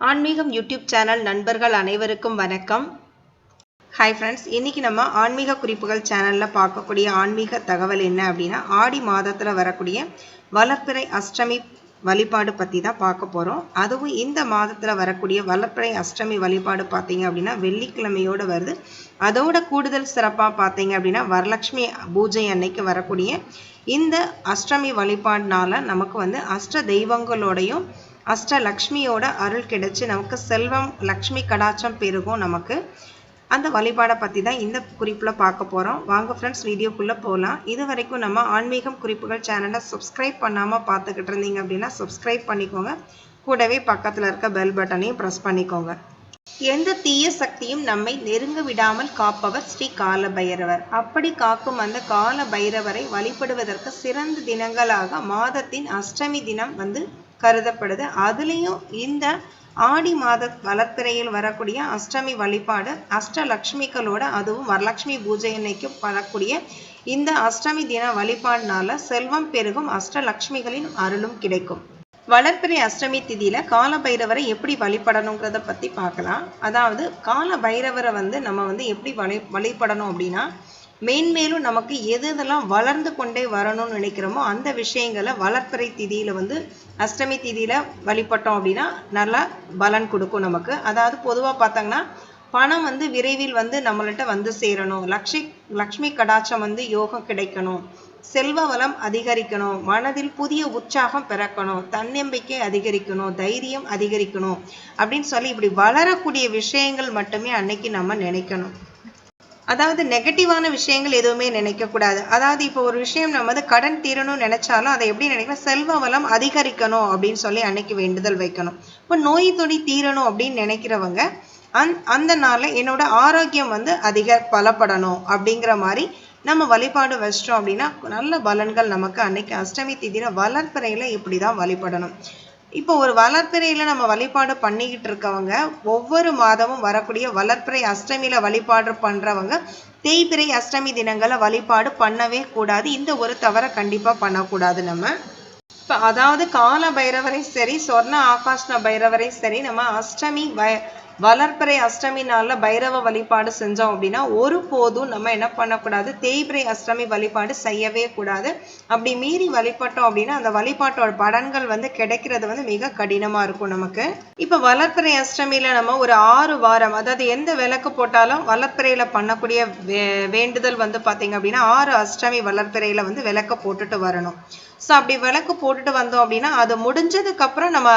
ஆன்மீகம் YouTube channel நண்பர்கள் அனைவருக்கும் வணக்கம். ஹாய் ஃப்ரெண்ட்ஸ் இன்றைக்கி நம்ம ஆன்மீக குறிப்புகள் சேனலில் பார்க்கக்கூடிய ஆன்மீக தகவல் என்ன அப்படின்னா ஆடி மாதத்தில் வரக்கூடிய வளர்ப்பிறை அஷ்டமி வழிபாடு பற்றி தான் பார்க்க போகிறோம் அதுவும் இந்த மாதத்தில் வரக்கூடிய வளர்ப்பிறை அஷ்டமி வழிபாடு பார்த்தீங்க அப்படின்னா வெள்ளிக்கிழமையோடு வருது. அதோட கூடுதல் சிறப்பாக பார்த்தீங்க அப்படின்னா வரலட்சுமி பூஜை அன்னைக்கு வரக்கூடிய இந்த அஷ்டமி வழிபாடுனால நமக்கு வந்து அஷ்ட தெய்வங்களோடையும் அஷ்டலக்ஷ்மியோட அருள் கிடைச்சி நமக்கு செல்வம் லக்ஷ்மி கடாச்சம் பெருகும் நமக்கு. அந்த வழிபாடை பற்றி தான் இந்த குறிப்பில் பார்க்க போகிறோம் வாங்க ஃப்ரெண்ட்ஸ் வீடியோக்குள்ளே போகலாம் இது வரைக்கும் நம்ம ஆன்மீகம் குறிப்புகள் சேனலை சப்ஸ்கிரைப் பண்ணாமல் பார்த்துக்கிட்டு இருந்தீங்க அப்படின்னா சப்ஸ்கிரைப் பண்ணிக்கோங்க. கூடவே பக்கத்தில் இருக்க பெல் பட்டனையும் ப்ரெஸ் பண்ணிக்கோங்க. எந்த தீய சக்தியும் நம்மை நெருங்க விடாமல் காப்பவர் ஸ்ரீ கால பைரவர் அப்படி காக்கும் அந்த கால பைரவரை வழிபடுவதற்கு சிறந்த தினங்களாக மாதத்தின் அஷ்டமி தினம் வந்து கருதப்படுது. அதுலேயும் இந்த ஆடி மாத வளர்ப்பிறையில் வரக்கூடிய அஷ்டமி வழிபாடு அஷ்டலக்ஷ்மிகளோட அதுவும் வரலட்சுமி பூஜை அன்னைக்கு வரக்கூடிய இந்த அஷ்டமி தின வழிபாடுனால செல்வம் பெருகும் அஷ்டலக்ஷ்மிகளின் அருளும் கிடைக்கும். வளர்ப்பிறை அஷ்டமி திதியில கால பைரவரை எப்படி வழிபடணுங்கிறத பத்தி பார்க்கலாம். அதாவது கால பைரவரை வந்து நம்ம வந்து எப்படி வழி வழிபடணும் அப்படின்னா மேன்மேலும் நமக்கு எது இதெல்லாம் வளர்ந்து கொண்டே வரணும்னு நினைக்கிறோமோ அந்த விஷயங்களை வளர்ப்பறை திதியில வந்து அஷ்டமி திதியில வழிபட்டோம் அப்படின்னா நல்லா பலன் கொடுக்கும் நமக்கு. அதாவது பொதுவா பார்த்தாங்கன்னா பணம் வந்து விரைவில் வந்து நம்மள்கிட்ட வந்து சேரணும். லக்ஷ்மி லக்ஷ்மி கடாட்சம் வந்து யோகம் கிடைக்கணும். செல்வ வளம் அதிகரிக்கணும். மனதில் புதிய உற்சாகம் பிறக்கணும். தன்னம்பிக்கை அதிகரிக்கணும். தைரியம் அதிகரிக்கணும். அப்படின்னு சொல்லி இப்படி வளரக்கூடிய விஷயங்கள் மட்டுமே அன்னைக்கு நம்ம நினைக்கணும். அதாவது நெகட்டிவான விஷயங்கள் எதுவுமே நினைக்கக்கூடாது. அதாவது இப்போ ஒரு விஷயம் நம்ம வந்து கடன் தீரணும்னு நினைச்சாலும் அதை எப்படி நினைக்கணும் செல்வ வளம் அதிகரிக்கணும் அப்படின்னு சொல்லி அன்னைக்கு வேண்டுதல் வைக்கணும். இப்போ நோய் தொடி தீரணும் அப்படின்னு நினைக்கிறவங்க அந் அந்த நாளில் என்னோட ஆரோக்கியம் வந்து அதிக பலப்படணும் அப்படிங்கிற மாதிரி நம்ம வழிபாடு வச்சிட்டோம் அப்படின்னா நல்ல பலன்கள் நமக்கு அன்னைக்கு அஷ்டமி திதியில வளர்ப்பறையில் இப்படி தான் வழிபடணும். இப்போ ஒரு வளர்ப்பிறையில் நம்ம வழிபாடு பண்ணிக்கிட்டு இருக்கவங்க ஒவ்வொரு மாதமும் வரக்கூடிய வளர்ப்பிறை அஷ்டமியில் வழிபாடு பண்ணுறவங்க தேய்பிறை அஷ்டமி தினங்களை வழிபாடு பண்ணவே கூடாது. இந்த ஒரு தவறை கண்டிப்பாக பண்ணக்கூடாது நம்ம. இப்போ அதாவது கால பைரவரை சரி சொர்ண ஆகாஷ்ண பைரவரை சரி நம்ம அஷ்டமி பை வளர்ப்பறை அஷ்டமி நாளில் பைரவ வழிபாடு செஞ்சோம் அப்படின்னா ஒரு போதும் நம்ம என்ன பண்ணக்கூடாது? தேய்பிரை அஷ்டமி வழிபாடு செய்யவே கூடாது. அப்படி மீறி வழிபட்டோம் அப்படின்னா அந்த வழிபாட்டோட பலன்கள் வந்து கிடைக்கிறது வந்து மிக கடினமாக இருக்கும் நமக்கு. இப்போ வளர்ப்பறை அஷ்டமியில் நம்ம ஒரு ஆறு வாரம் அதாவது எந்த விளக்கு போட்டாலும் வளர்ப்பறையில் பண்ணக்கூடிய வே வேண்டுதல் வந்து பார்த்தீங்க அப்படின்னா ஆறு அஷ்டமி வளர்ப்பறையில் வந்து விளக்க போட்டுட்டு வரணும். ஸோ அப்படி விளக்கு போட்டுட்டு வந்தோம் அப்படின்னா அது முடிஞ்சதுக்கப்புறம் நம்ம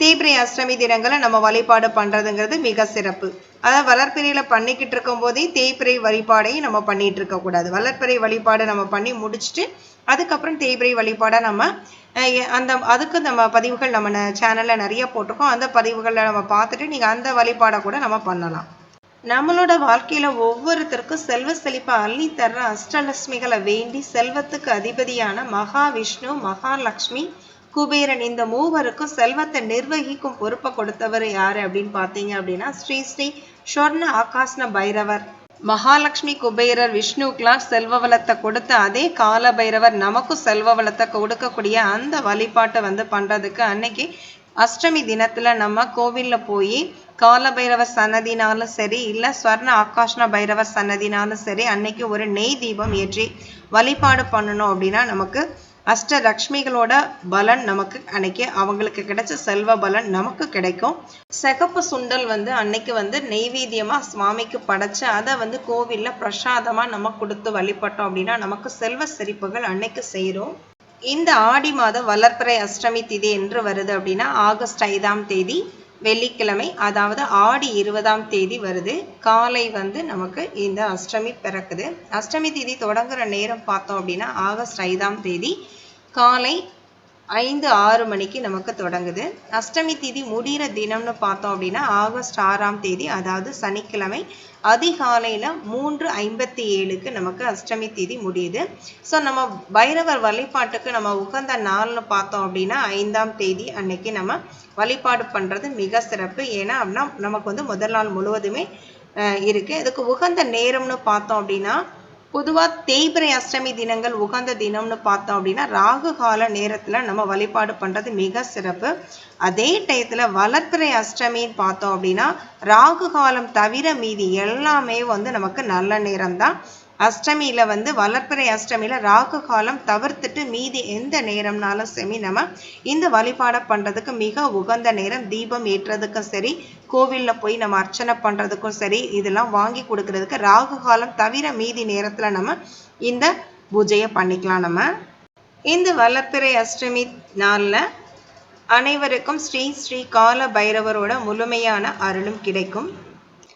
தேய்பிரை அஷ்டமி தினங்களை நம்ம வழிபாடு பண்ணுறதுங்கிறது மிக சிறப்பு. அதாவது வளர்ப்பிறையில பண்ணிக்கிட்டு இருக்கும் போதே தேய்பிரை வழிபாடையும் நம்ம பண்ணிட்டு இருக்கக்கூடாது வளர்ப்பிரை வளர்ப்பிறை வழிபாடு நம்ம பண்ணி முடிச்சுட்டு அதுக்கப்புறம் தேய்பிரை வழிபாடை நம்ம அந்த அதுக்கு நம்ம பதிவுகள் நம்ம சேனல்ல நிறைய போட்டிருக்கோம். அந்த பதிவுகளை நம்ம பார்த்துட்டு நீங்க அந்த வழிபாடை கூட நம்ம பண்ணலாம். நம்மளோட வாழ்க்கையில ஒவ்வொருத்தருக்கும் செல்வ செழிப்பை அள்ளி தர்ற அஷ்டலட்சுமிகளை வேண்டி செல்வத்துக்கு அதிபதியான மகாவிஷ்ணு மகாலட்சுமி குபேரன் இந்த மூவருக்கும் செல்வத்தை நிர்வகிக்கும் பொறுப்பை கொடுத்தவர் யாரு அப்படின்னு பார்த்தீங்க அப்படின்னா ஸ்ரீ ஸ்ரீ சொர்ண ஆகாஷ்ண பைரவர். மகாலட்சுமி குபேரர் விஷ்ணுக்கெல்லாம் செல்வ வளத்தை கொடுத்த அதே கால பைரவர் நமக்கும் செல்வ வளத்தை கொடுக்கக்கூடிய அந்த வழிபாட்டை வந்து பண்றதுக்கு அன்னைக்கு அஷ்டமி தினத்துல நம்ம கோவில்ல போய் கால பைரவ சன்னதினாலும் சரி இல்ல ஸ்வர்ண ஆகாஷ்ண பைரவ சன்னதினாலும் சரி அன்னைக்கு ஒரு நெய் தீபம் ஏற்றி வழிபாடு பண்ணணும் அப்படின்னா நமக்கு அஷ்டலக்ஷ்மிகளோட பலன் நமக்கு அன்னைக்கு அவங்களுக்கு கிடைச்ச செல்வ பலன் நமக்கு கிடைக்கும். சிகப்பு சுண்டல் வந்து அன்னைக்கு வந்து நெய்வேத்தியமாக சுவாமிக்கு படைச்சு அதை வந்து கோவிலில் பிரசாதமாக நம்ம கொடுத்து வழிபட்டோம் அப்படின்னா நமக்கு செல்வ செழிப்புகள் அன்னைக்கு செய்கிறோம் இந்த ஆடி மாதம் வளர்ப்பிறை அஷ்டமி திதி என்று வருது அப்படின்னா ஆகஸ்ட் ஐந்தாம் தேதி. வெள்ளிக்கிழமை அதாவது ஆடி இருபதாம் தேதி வருது. காலை வந்து நமக்கு இந்த அஷ்டமி பிறக்குது. அஷ்டமி தேதி தொடங்குற நேரம் பார்த்தோம் அப்படின்னா ஆகஸ்ட் ஐந்தாம் தேதி. காலை ஐந்து ஆறு மணிக்கு நமக்கு தொடங்குது. அஷ்டமி தேதி முடிகிற தினம்னு பார்த்தோம் அப்படின்னா ஆகஸ்ட் ஆறாம் தேதி அதாவது சனிக்கிழமை அதிகாலையில் மூன்று ஐம்பத்தி ஏழுக்கு நமக்கு அஷ்டமி தேதி முடியுது. ஸோ நம்ம பைரவர் வழிபாட்டுக்கு நம்ம உகந்த நாள்னு பார்த்தோம் அப்படின்னா ஐந்தாம் தேதி அன்னைக்கு நம்ம வழிபாடு பண்ணுறது மிக சிறப்பு. ஏன்னா அப்படின்னா நமக்கு வந்து முதல் நாள் முழுவதுமே இருக்குது இதுக்கு உகந்த நேரம்னு பார்த்தோம் அப்படின்னா பொதுவாக தேய்பிரை அஷ்டமி தினங்கள் உகந்த தினம்னு பார்த்தோம் அப்படின்னா ராகு கால நேரத்தில் நம்ம வழிபாடு பண்ணுறது மிக சிறப்பு. அதே டயத்தில் வளர்ப்பிறை அஷ்டமின்னு பார்த்தோம் அப்படின்னா ராகு காலம் தவிர மீதி எல்லாமே வந்து நமக்கு நல்ல நேரம் தான் அஷ்டமியில் வந்து வளர்ப்பிறை அஷ்டமியில் ராகு காலம் தவிர்த்துட்டு மீதி எந்த நேரம்னாலும் சரி நம்ம இந்த வழிபாடை பண்ணுறதுக்கு மிக உகந்த நேரம் தீபம் ஏற்றுறதுக்கும் சரி கோவிலில் போய் நம்ம அர்ச்சனை பண்ணுறதுக்கும் சரி இதெல்லாம் வாங்கி கொடுக்கறதுக்கு ராகு காலம் தவிர மீதி நேரத்தில் நம்ம இந்த பூஜையை பண்ணிக்கலாம் நம்ம. இந்த வளர்ப்பிறை அஷ்டமி நாளில் அனைவருக்கும் ஸ்ரீ ஸ்ரீ கால பைரவரோட முழுமையான அருளும் கிடைக்கும்.